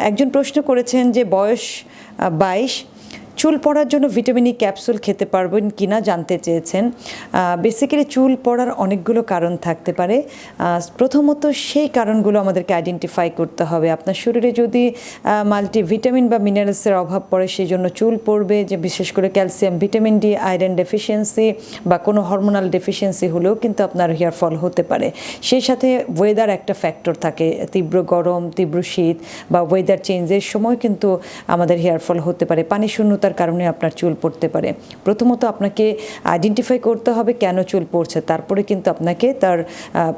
একজন প্রশ্ন করেছেন যে বয়স বাইশ চুল পড়ার জন্য ভিটামিন ই ক্যাপসুল খেতে পারবেন কি না জানতে চেয়েছেন। বেসিক্যালি চুল পড়ার অনেকগুলো কারণ থাকতে পারে। প্রথমত সেই কারণগুলো আমাদেরকে আইডেন্টিফাই করতে হবে। আপনার শরীরে যদি মাল্টি ভিটামিন বা মিনারেলসের অভাব পড়ে সেই জন্য চুল পড়বে, যে বিশেষ করে calcium vitamin D iron deficiency বা কোনো হরমোনাল ডেফিসিয়েন্সি হলেও কিন্তু আপনার হেয়ার ফল হতে পারে। সেই সাথে ওয়েদার একটা ফ্যাক্টর থাকে, তীব্র গরম, তীব্র শীত বা ওয়েদার চেঞ্জের সময় কিন্তু আমাদের হেয়ার ফল হতে পারে। পানি শূন্যতার কারণে আপনার চুল পড়তে পারে। প্রথমত আপনাকে আইডেন্টিফাই করতে হবে কেন চুল পড়ছে, তারপরে কিন্তু আপনাকে তার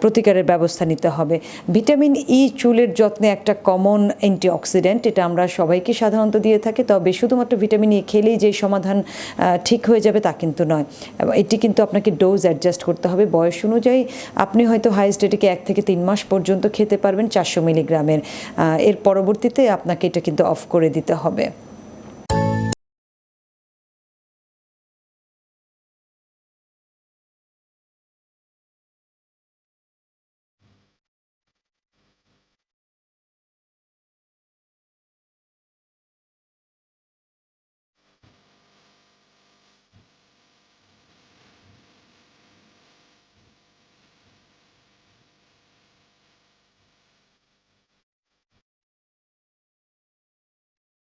প্রতিকারের ব্যবস্থা নিতে হবে। ভিটামিন ই চুলের যত্নে একটা কমন অ্যান্টিঅক্সিডেন্ট এটা আমরা সবাইকে সাধারণত দিয়ে থাকি, তবে শুধুমাত্র ভিটামিন ই খেলেই যে সমাধান ঠিক হয়ে যাবে তা কিন্তু নয়। এটি কিন্তু আপনাকে ডোজ অ্যাডজাস্ট করতে হবে বয়স অনুযায়ী। আপনি হয়তো হাইস্ট এটিকে এক থেকে তিন মাস পর্যন্ত খেতে পারবেন চারশো মিলিগ্রামের। এর পরবর্তীতে আপনাকে এটা কিন্তু অফ করে দিতে হবে।